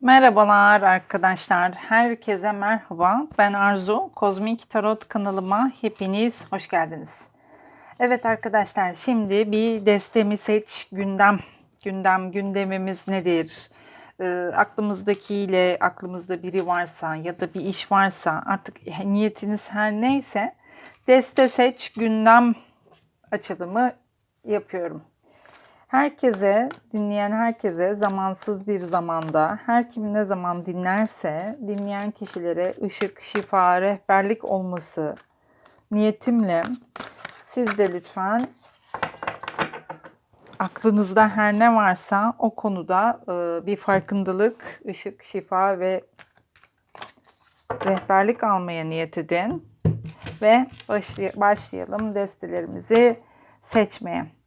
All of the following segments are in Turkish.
Merhabalar arkadaşlar. Herkese merhaba. Ben Arzu. Kozmik Tarot kanalıma hepiniz hoş geldiniz. Evet arkadaşlar şimdi bir destemi seç gündem. Gündem gündemimiz nedir? E, aklımızdakiyle aklımızda biri varsa ya da bir iş varsa artık niyetiniz her neyse deste seç gündem açılımı yapıyorum. Herkese, dinleyen herkese zamansız bir zamanda, her kim ne zaman dinlerse dinleyen kişilere ışık, şifa, rehberlik olması niyetimle siz de lütfen aklınızda her ne varsa o konuda e, bir farkındalık, ışık, şifa ve rehberlik almaya niyet edin. Ve başlayalım destelerimizi seçmeye.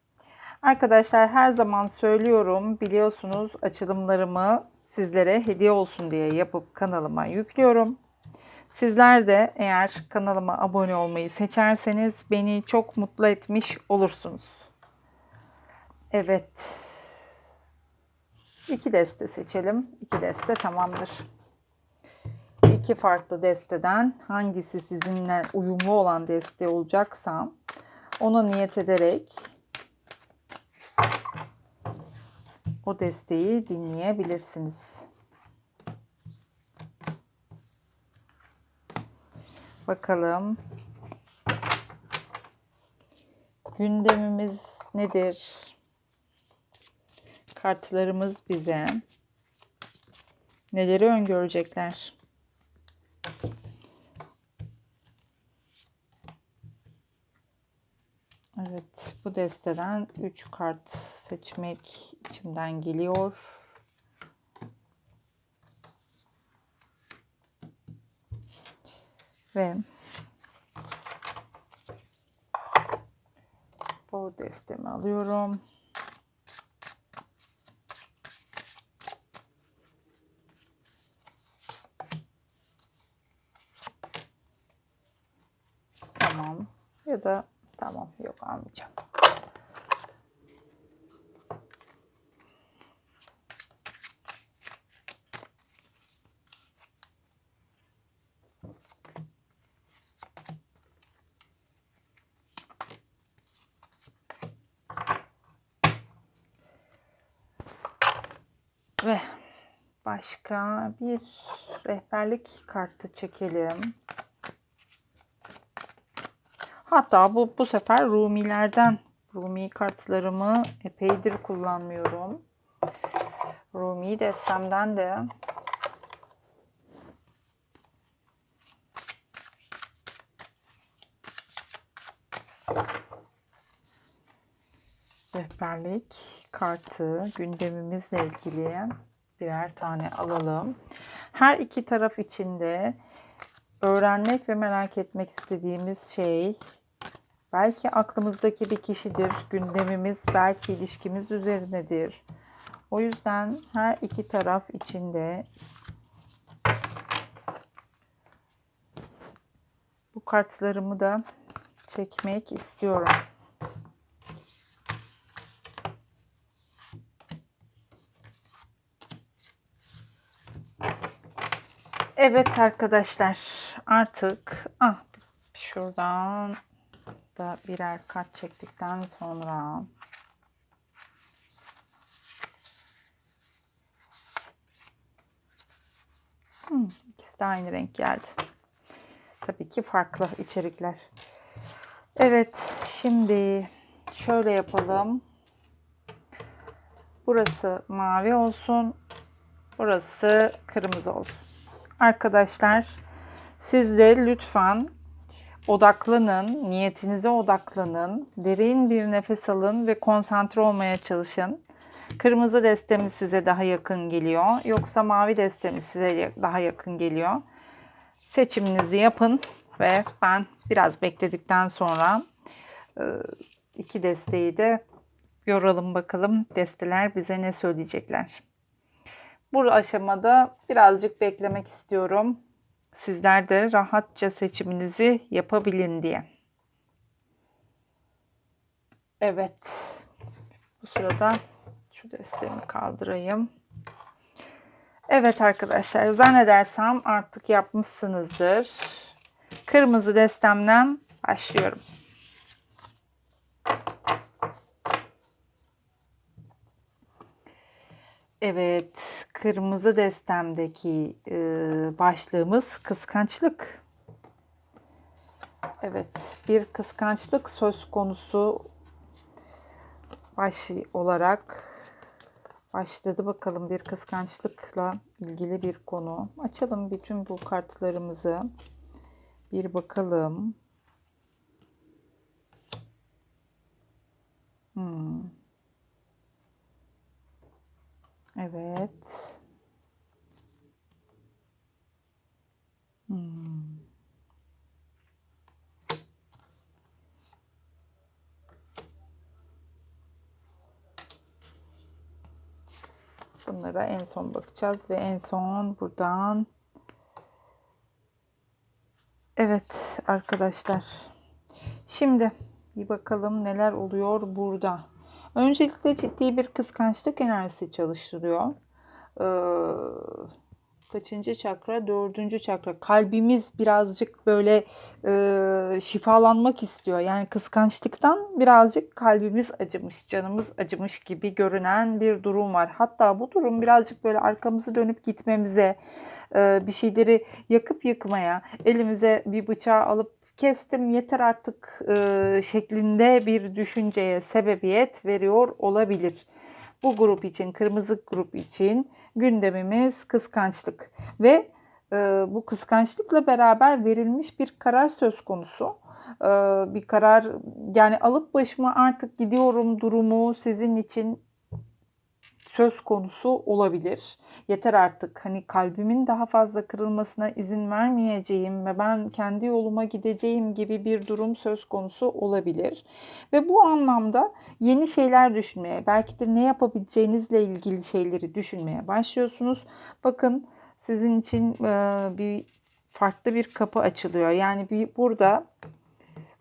Arkadaşlar her zaman söylüyorum biliyorsunuz açılımlarımı sizlere hediye olsun diye yapıp kanalıma yüklüyorum. Sizler de eğer kanalıma abone olmayı seçerseniz beni çok mutlu etmiş olursunuz. Evet. İki deste seçelim. İki deste tamamdır. İki farklı desteden hangisi sizinle uyumlu olan deste olacaksa ona niyet ederek o desteği dinleyebilirsiniz. Bakalım gündemimiz nedir? Kartlarımız bize neleri öngörecekler? Evet, bu desteden 3 kart seçmek içimden geliyor. Ve bu destemi alıyorum. Tamam. Ya da Tamam yok almayacağım. Ve başka bir rehberlik kartı çekelim. Hatta bu, bu sefer Rumilerden Rumi kartlarımı epeydir kullanmıyorum. Rumi destemden de rehberlik kartı gündemimizle ilgili birer tane alalım. Her iki taraf içinde öğrenmek ve merak etmek istediğimiz şey Belki aklımızdaki bir kişidir, gündemimiz belki ilişkimiz üzerinedir. O yüzden her iki taraf içinde bu kartlarımı da çekmek istiyorum. Evet arkadaşlar artık ah şuradan da birer kart çektikten sonra hmm, ikisi de aynı renk geldi. Tabii ki farklı içerikler. Evet, şimdi şöyle yapalım. Burası mavi olsun. Burası kırmızı olsun. Arkadaşlar siz de lütfen Odaklanın, niyetinize odaklanın. Derin bir nefes alın ve konsantre olmaya çalışın. Kırmızı destemiz size daha yakın geliyor. Yoksa mavi destemiz size daha yakın geliyor. Seçiminizi yapın ve ben biraz bekledikten sonra e, iki desteği de yoralım bakalım desteler bize ne söyleyecekler. Bu aşamada birazcık beklemek istiyorum sizler de rahatça seçiminizi yapabilin diye. Evet. Bu sırada şu desteğimi kaldırayım. Evet arkadaşlar zannedersem artık yapmışsınızdır. Kırmızı destemden başlıyorum. Evet, kırmızı destemdeki e, başlığımız kıskançlık. Evet, bir kıskançlık söz konusu baş olarak başladı bakalım bir kıskançlıkla ilgili bir konu. Açalım bütün bu kartlarımızı. Bir bakalım. Hmm. Evet. Hmm. Bunlara en son bakacağız ve en son buradan Evet arkadaşlar. Şimdi bir bakalım neler oluyor burada. Öncelikle ciddi bir kıskançlık enerjisi çalıştırıyor. Ee, kaçıncı çakra? Dördüncü çakra. Kalbimiz birazcık böyle e, şifalanmak istiyor. Yani kıskançlıktan birazcık kalbimiz acımış, canımız acımış gibi görünen bir durum var. Hatta bu durum birazcık böyle arkamızı dönüp gitmemize, e, bir şeyleri yakıp yıkmaya, elimize bir bıçağı alıp kestim yeter artık e, şeklinde bir düşünceye sebebiyet veriyor olabilir. Bu grup için, kırmızı grup için gündemimiz kıskançlık ve e, bu kıskançlıkla beraber verilmiş bir karar söz konusu. E, bir karar yani alıp başıma artık gidiyorum durumu sizin için söz konusu olabilir. Yeter artık hani kalbimin daha fazla kırılmasına izin vermeyeceğim ve ben kendi yoluma gideceğim gibi bir durum söz konusu olabilir. Ve bu anlamda yeni şeyler düşünmeye, belki de ne yapabileceğinizle ilgili şeyleri düşünmeye başlıyorsunuz. Bakın sizin için bir farklı bir kapı açılıyor. Yani bir burada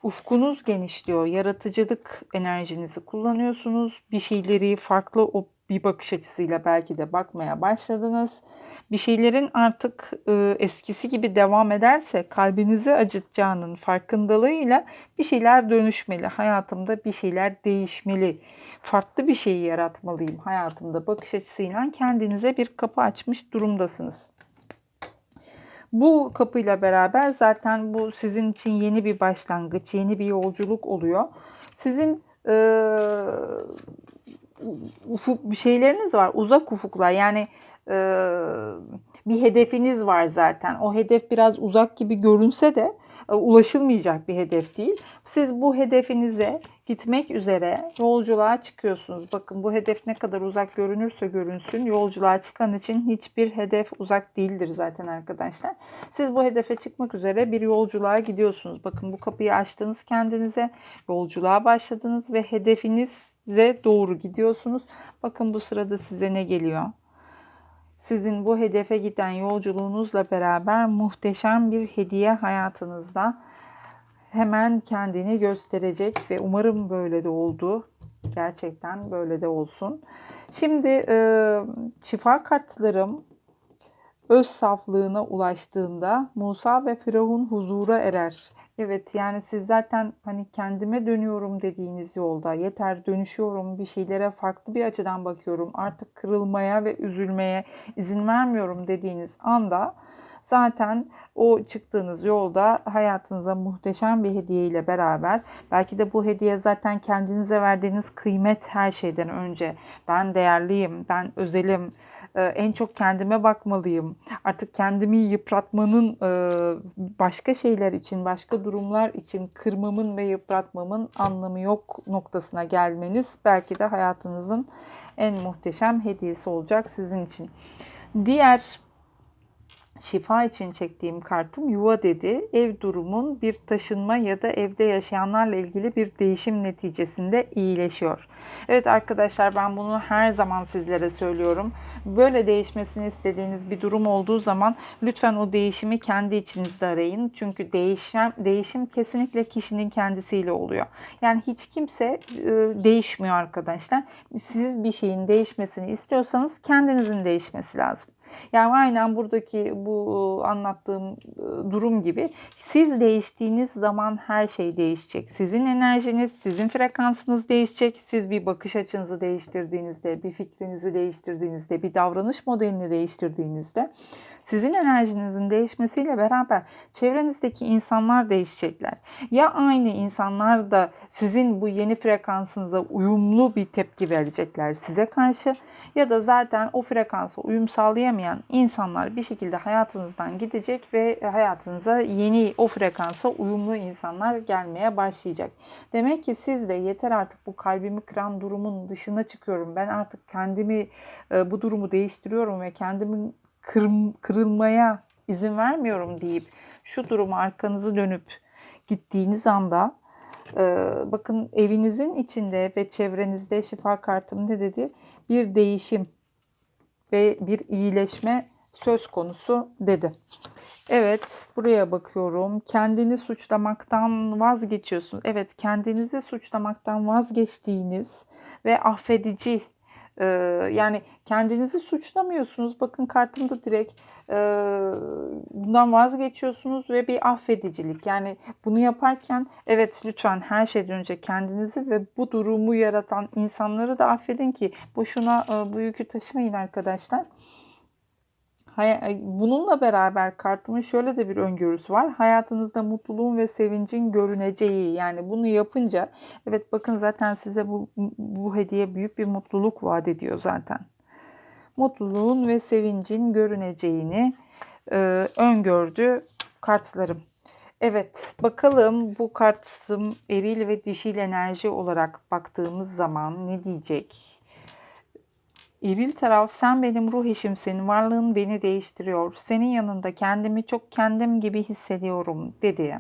ufkunuz genişliyor. Yaratıcılık enerjinizi kullanıyorsunuz. Bir şeyleri farklı bir bakış açısıyla belki de bakmaya başladınız. Bir şeylerin artık e, eskisi gibi devam ederse kalbinizi acıtacağının farkındalığıyla bir şeyler dönüşmeli. Hayatımda bir şeyler değişmeli. Farklı bir şeyi yaratmalıyım hayatımda bakış açısıyla kendinize bir kapı açmış durumdasınız. Bu kapıyla beraber zaten bu sizin için yeni bir başlangıç, yeni bir yolculuk oluyor. Sizin e, ufuk bir şeyleriniz var. Uzak ufuklar. Yani e, bir hedefiniz var zaten. O hedef biraz uzak gibi görünse de e, ulaşılmayacak bir hedef değil. Siz bu hedefinize gitmek üzere yolculuğa çıkıyorsunuz. Bakın bu hedef ne kadar uzak görünürse görünsün yolculuğa çıkan için hiçbir hedef uzak değildir zaten arkadaşlar. Siz bu hedefe çıkmak üzere bir yolculuğa gidiyorsunuz. Bakın bu kapıyı açtınız kendinize, yolculuğa başladınız ve hedefiniz doğru gidiyorsunuz. Bakın bu sırada size ne geliyor? Sizin bu hedefe giden yolculuğunuzla beraber muhteşem bir hediye hayatınızda hemen kendini gösterecek ve umarım böyle de oldu. Gerçekten böyle de olsun. Şimdi e, şifa kartlarım öz saflığına ulaştığında Musa ve Firavun huzura erer. Evet yani siz zaten hani kendime dönüyorum dediğiniz yolda yeter dönüşüyorum bir şeylere farklı bir açıdan bakıyorum artık kırılmaya ve üzülmeye izin vermiyorum dediğiniz anda zaten o çıktığınız yolda hayatınıza muhteşem bir hediye ile beraber belki de bu hediye zaten kendinize verdiğiniz kıymet her şeyden önce. Ben değerliyim ben özelim en çok kendime bakmalıyım. Artık kendimi yıpratmanın e, başka şeyler için, başka durumlar için kırmamın ve yıpratmamın anlamı yok noktasına gelmeniz belki de hayatınızın en muhteşem hediyesi olacak sizin için. Diğer şifa için çektiğim kartım yuva dedi. Ev durumun bir taşınma ya da evde yaşayanlarla ilgili bir değişim neticesinde iyileşiyor. Evet arkadaşlar ben bunu her zaman sizlere söylüyorum. Böyle değişmesini istediğiniz bir durum olduğu zaman lütfen o değişimi kendi içinizde arayın. Çünkü değişim, değişim kesinlikle kişinin kendisiyle oluyor. Yani hiç kimse e, değişmiyor arkadaşlar. Siz bir şeyin değişmesini istiyorsanız kendinizin değişmesi lazım. Yani aynen buradaki bu anlattığım e, durum gibi siz değiştiğiniz zaman her şey değişecek. Sizin enerjiniz, sizin frekansınız değişecek. Siz bir bakış açınızı değiştirdiğinizde, bir fikrinizi değiştirdiğinizde, bir davranış modelini değiştirdiğinizde sizin enerjinizin değişmesiyle beraber çevrenizdeki insanlar değişecekler. Ya aynı insanlar da sizin bu yeni frekansınıza uyumlu bir tepki verecekler size karşı ya da zaten o frekansa uyum sağlayamayan insanlar bir şekilde hayatınızdan gidecek ve hayatınıza yeni o frekansa uyumlu insanlar gelmeye başlayacak. Demek ki siz de yeter artık bu kalbimi kıran durumun dışına çıkıyorum. Ben artık kendimi e, bu durumu değiştiriyorum ve kendimin kır, kırılmaya izin vermiyorum deyip şu durumu arkanızı dönüp gittiğiniz anda e, bakın evinizin içinde ve çevrenizde şifa kartım ne dedi? Bir değişim ve bir iyileşme söz konusu dedi. Evet, buraya bakıyorum. Kendini suçlamaktan vazgeçiyorsun. Evet, kendinizi suçlamaktan vazgeçtiğiniz ve affedici ee, yani kendinizi suçlamıyorsunuz. Bakın kartımda direkt e, bundan vazgeçiyorsunuz ve bir affedicilik. Yani bunu yaparken evet lütfen her şeyden önce kendinizi ve bu durumu yaratan insanları da affedin ki boşuna e, bu yükü taşımayın arkadaşlar. Bununla beraber kartımın şöyle de bir öngörüsü var. Hayatınızda mutluluğun ve sevincin görüneceği. Yani bunu yapınca evet bakın zaten size bu, bu hediye büyük bir mutluluk vaat ediyor zaten. Mutluluğun ve sevincin görüneceğini e, öngördü kartlarım. Evet bakalım bu kartım eril ve dişil enerji olarak baktığımız zaman ne diyecek? İril taraf sen benim ruh eşimsin, varlığın beni değiştiriyor. Senin yanında kendimi çok kendim gibi hissediyorum dedi.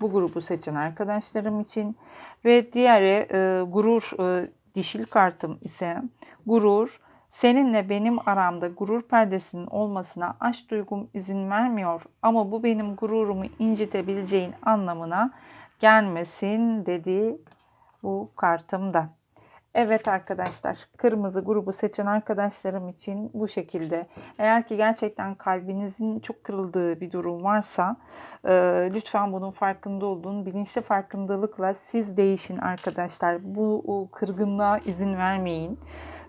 Bu grubu seçen arkadaşlarım için ve diğeri e, gurur e, dişil kartım ise gurur seninle benim aramda gurur perdesinin olmasına aşk duygum izin vermiyor ama bu benim gururumu incitebileceğin anlamına gelmesin dedi bu kartımda. Evet arkadaşlar, kırmızı grubu seçen arkadaşlarım için bu şekilde. Eğer ki gerçekten kalbinizin çok kırıldığı bir durum varsa e, lütfen bunun farkında olun. Bilinçli farkındalıkla siz değişin arkadaşlar. Bu kırgınlığa izin vermeyin.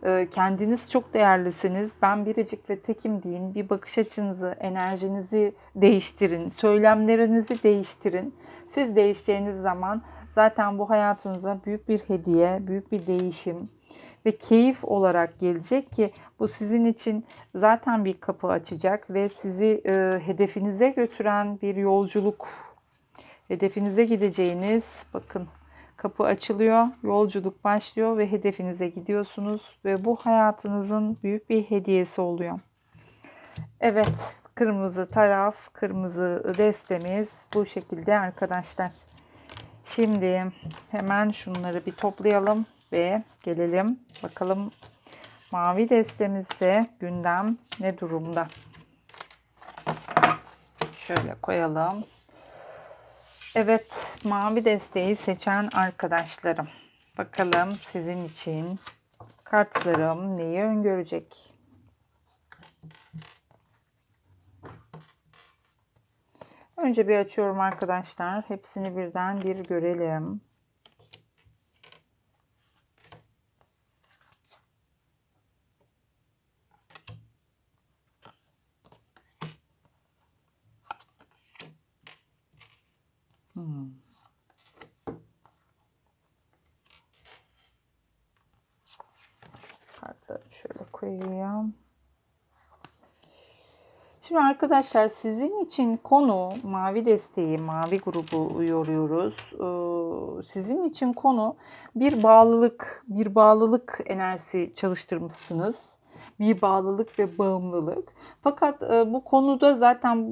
E, kendiniz çok değerlisiniz. Ben biricik ve tekim deyin. Bir bakış açınızı, enerjinizi değiştirin. Söylemlerinizi değiştirin. Siz değişeceğiniz zaman zaten bu hayatınıza büyük bir hediye, büyük bir değişim ve keyif olarak gelecek ki bu sizin için zaten bir kapı açacak ve sizi e, hedefinize götüren bir yolculuk. Hedefinize gideceğiniz bakın kapı açılıyor, yolculuk başlıyor ve hedefinize gidiyorsunuz ve bu hayatınızın büyük bir hediyesi oluyor. Evet, kırmızı taraf, kırmızı destemiz bu şekilde arkadaşlar. Şimdi hemen şunları bir toplayalım ve gelelim. Bakalım mavi destemizde gündem ne durumda? Şöyle koyalım. Evet, mavi desteği seçen arkadaşlarım. Bakalım sizin için kartlarım neyi öngörecek? Önce bir açıyorum arkadaşlar. Hepsini birden bir görelim. Hmm. Kartları şöyle koyayım. Şimdi arkadaşlar sizin için konu mavi desteği, mavi grubu yoruyoruz. Ee, sizin için konu bir bağlılık, bir bağlılık enerjisi çalıştırmışsınız. Bir bağlılık ve bağımlılık. Fakat e, bu konuda zaten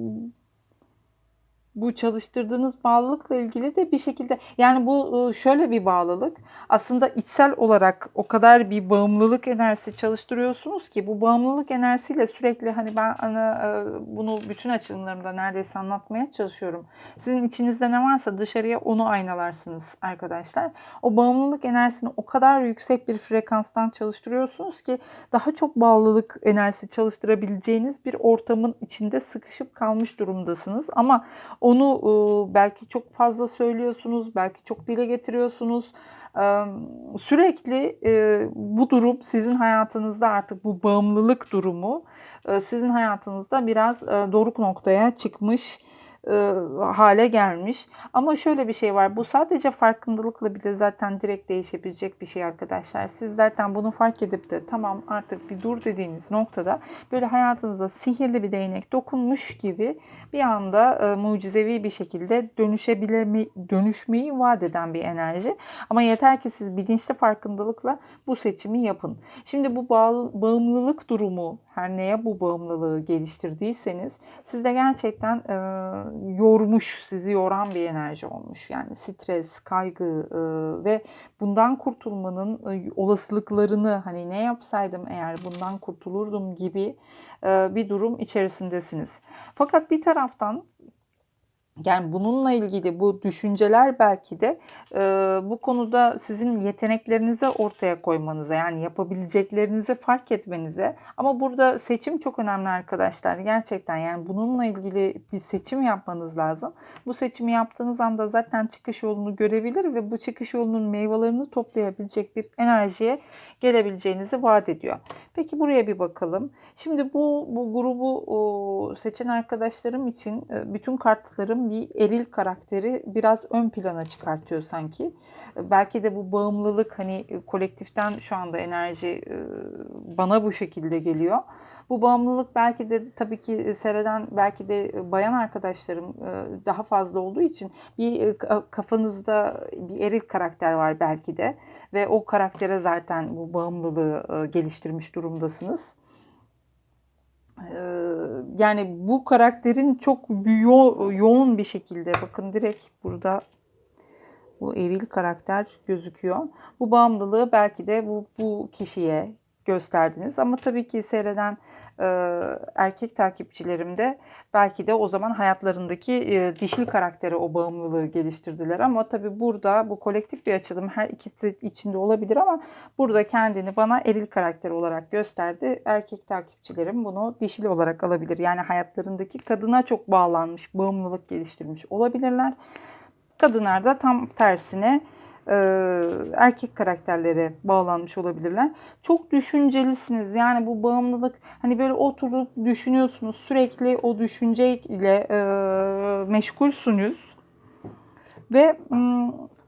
bu çalıştırdığınız bağlılıkla ilgili de bir şekilde yani bu e, şöyle bir bağlılık aslında içsel olarak o kadar bir bağımlılık enerjisi çalıştırıyorsunuz ki bu bağımlılık enerjisiyle sürekli hani ben e, bunu bütün açılımlarımda neredeyse anlatmaya çalışıyorum. Sizin içinizde ne varsa dışarıya onu aynalarsınız arkadaşlar. O bağımlılık enerjisini o kadar yüksek bir frekanstan çalıştırıyorsunuz ki daha çok bağlılık enerjisi çalıştırabileceğiniz bir ortamın içinde sıkışıp kalmış durumdasınız. Ama onu e, belki çok fazla söylüyorsunuz, belki çok dile getiriyorsunuz. E, sürekli e, bu durum sizin hayatınızda artık bu bağımlılık durumu sizin hayatınızda biraz doruk noktaya çıkmış e, hale gelmiş. Ama şöyle bir şey var. Bu sadece farkındalıkla bile zaten direkt değişebilecek bir şey arkadaşlar. Siz zaten bunu fark edip de tamam artık bir dur dediğiniz noktada böyle hayatınıza sihirli bir değnek dokunmuş gibi bir anda e, mucizevi bir şekilde dönüşebilme, dönüşmeyi vaat eden bir enerji. Ama yeter ki siz bilinçli farkındalıkla bu seçimi yapın. Şimdi bu bağ, bağımlılık durumu her neye bu bağımlılığı geliştirdiyseniz sizde gerçekten e, yormuş, sizi yoran bir enerji olmuş. Yani stres, kaygı e, ve bundan kurtulmanın e, olasılıklarını hani ne yapsaydım eğer bundan kurtulurdum gibi e, bir durum içerisindesiniz. Fakat bir taraftan yani bununla ilgili bu düşünceler belki de e, bu konuda sizin yeteneklerinizi ortaya koymanıza yani yapabileceklerinizi fark etmenize ama burada seçim çok önemli arkadaşlar gerçekten yani bununla ilgili bir seçim yapmanız lazım. Bu seçimi yaptığınız anda zaten çıkış yolunu görebilir ve bu çıkış yolunun meyvelerini toplayabilecek bir enerjiye gelebileceğinizi vaat ediyor. Peki buraya bir bakalım. Şimdi bu, bu grubu o, seçen arkadaşlarım için bütün kartlarım bir eril karakteri biraz ön plana çıkartıyor sanki. Belki de bu bağımlılık hani kolektiften şu anda enerji e, bana bu şekilde geliyor. Bu bağımlılık belki de tabii ki seyreden belki de bayan arkadaşlarım e, daha fazla olduğu için bir kafanızda bir eril karakter var belki de ve o karaktere zaten bu bağımlılığı geliştirmiş durumdasınız. Yani bu karakterin çok yo- yoğun bir şekilde bakın direkt burada bu eril karakter gözüküyor. Bu bağımlılığı belki de bu, bu kişiye gösterdiniz. Ama tabii ki seyreden erkek takipçilerim de belki de o zaman hayatlarındaki e, dişil karaktere o bağımlılığı geliştirdiler. Ama tabii burada bu kolektif bir açılım her ikisi içinde olabilir ama burada kendini bana eril karakter olarak gösterdi. Erkek takipçilerim bunu dişil olarak alabilir. Yani hayatlarındaki kadına çok bağlanmış, bağımlılık geliştirmiş olabilirler. Kadınlar da tam tersine e, erkek karakterlere bağlanmış olabilirler. Çok düşüncelisiniz. Yani bu bağımlılık hani böyle oturup düşünüyorsunuz. Sürekli o düşünceyle e, meşgulsünüz. Ve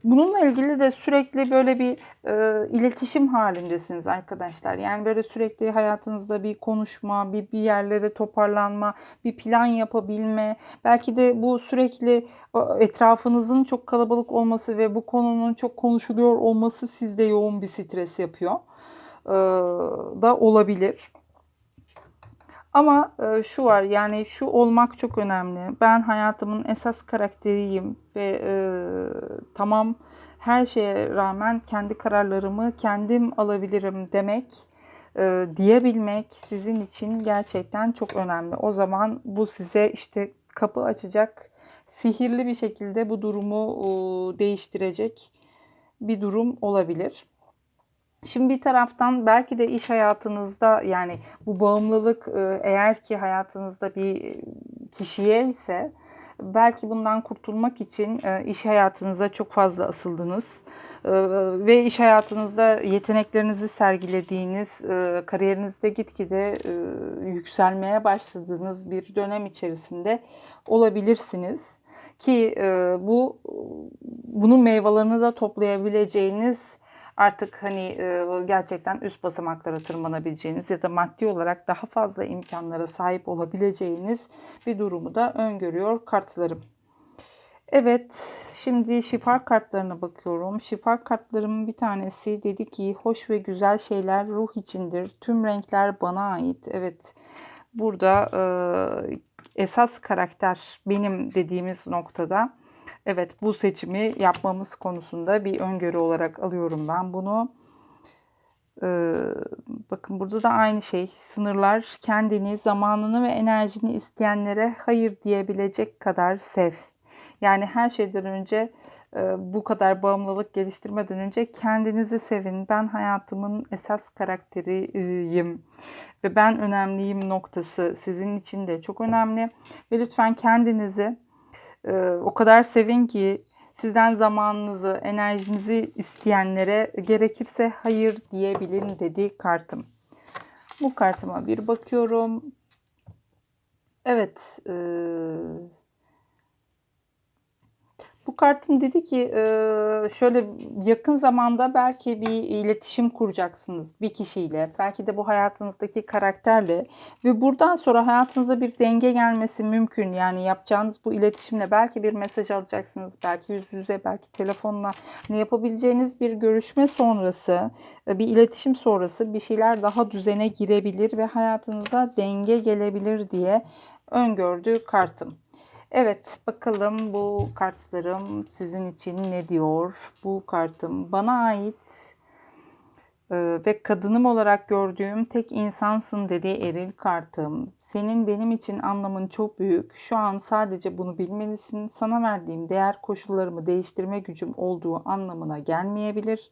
Bununla ilgili de sürekli böyle bir e, iletişim halindesiniz arkadaşlar. Yani böyle sürekli hayatınızda bir konuşma, bir bir yerlere toparlanma, bir plan yapabilme. Belki de bu sürekli etrafınızın çok kalabalık olması ve bu konunun çok konuşuluyor olması sizde yoğun bir stres yapıyor. E, da olabilir. Ama e, şu var yani şu olmak çok önemli. Ben hayatımın esas karakteriyim ve e, tamam her şeye rağmen kendi kararlarımı kendim alabilirim demek e, diyebilmek sizin için gerçekten çok önemli. O zaman bu size işte kapı açacak, sihirli bir şekilde bu durumu e, değiştirecek bir durum olabilir. Şimdi bir taraftan belki de iş hayatınızda yani bu bağımlılık e, eğer ki hayatınızda bir kişiye ise belki bundan kurtulmak için e, iş hayatınıza çok fazla asıldınız. E, ve iş hayatınızda yeteneklerinizi sergilediğiniz, kariyerinizde gitgide yükselmeye başladığınız bir dönem içerisinde olabilirsiniz. Ki bu bunun meyvelerini de toplayabileceğiniz artık hani e, gerçekten üst basamaklara tırmanabileceğiniz ya da maddi olarak daha fazla imkanlara sahip olabileceğiniz bir durumu da öngörüyor kartlarım. Evet, şimdi şifa kartlarına bakıyorum. Şifa kartlarımın bir tanesi dedi ki hoş ve güzel şeyler ruh içindir. Tüm renkler bana ait. Evet, burada e, esas karakter benim dediğimiz noktada evet bu seçimi yapmamız konusunda bir öngörü olarak alıyorum ben bunu. Ee, bakın burada da aynı şey. Sınırlar kendini, zamanını ve enerjini isteyenlere hayır diyebilecek kadar sev. Yani her şeyden önce e, bu kadar bağımlılık geliştirmeden önce kendinizi sevin. Ben hayatımın esas karakteriyim ve ben önemliyim noktası sizin için de çok önemli. Ve lütfen kendinizi o kadar sevin ki sizden zamanınızı, enerjinizi isteyenlere gerekirse hayır diyebilin dedi kartım. Bu kartıma bir bakıyorum. Evet, e, bu kartım dedi ki e, şöyle yakın zamanda belki bir iletişim kuracaksınız bir kişiyle. Belki de bu hayatınızdaki karakterle ve buradan sonra hayatınıza bir denge gelmesi mümkün. Yani yapacağınız bu iletişimle belki bir mesaj alacaksınız. Belki yüz yüze, belki telefonla ne yapabileceğiniz bir görüşme sonrası, e, bir iletişim sonrası bir şeyler daha düzene girebilir ve hayatınıza denge gelebilir diye öngördüğü kartım. Evet bakalım bu kartlarım sizin için ne diyor? Bu kartım bana ait e, ve kadınım olarak gördüğüm tek insansın dediği eril kartım. Senin benim için anlamın çok büyük. Şu an sadece bunu bilmelisin. Sana verdiğim değer koşullarımı değiştirme gücüm olduğu anlamına gelmeyebilir.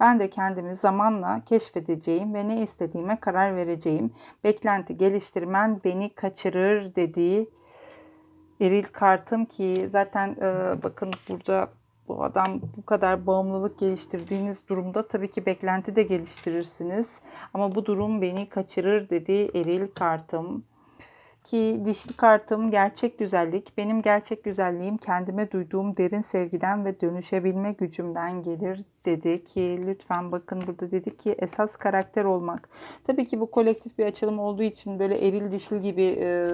Ben de kendimi zamanla keşfedeceğim ve ne istediğime karar vereceğim. Beklenti geliştirmen beni kaçırır dediği eril kartım ki zaten e, bakın burada bu adam bu kadar bağımlılık geliştirdiğiniz durumda tabii ki beklenti de geliştirirsiniz. Ama bu durum beni kaçırır dedi eril kartım. Ki dişil kartım gerçek güzellik. Benim gerçek güzelliğim kendime duyduğum derin sevgiden ve dönüşebilme gücümden gelir dedi ki lütfen bakın burada dedi ki esas karakter olmak. Tabii ki bu kolektif bir açılım olduğu için böyle eril dişil gibi e,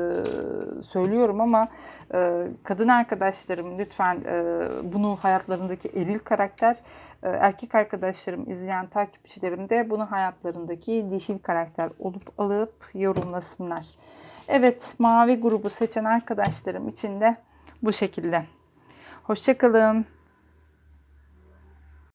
söylüyorum ama e, kadın arkadaşlarım lütfen e, bunu hayatlarındaki eril karakter erkek arkadaşlarım, izleyen takipçilerim de bunu hayatlarındaki dişil karakter olup alıp yorumlasınlar. Evet, mavi grubu seçen arkadaşlarım için de bu şekilde. Hoşçakalın.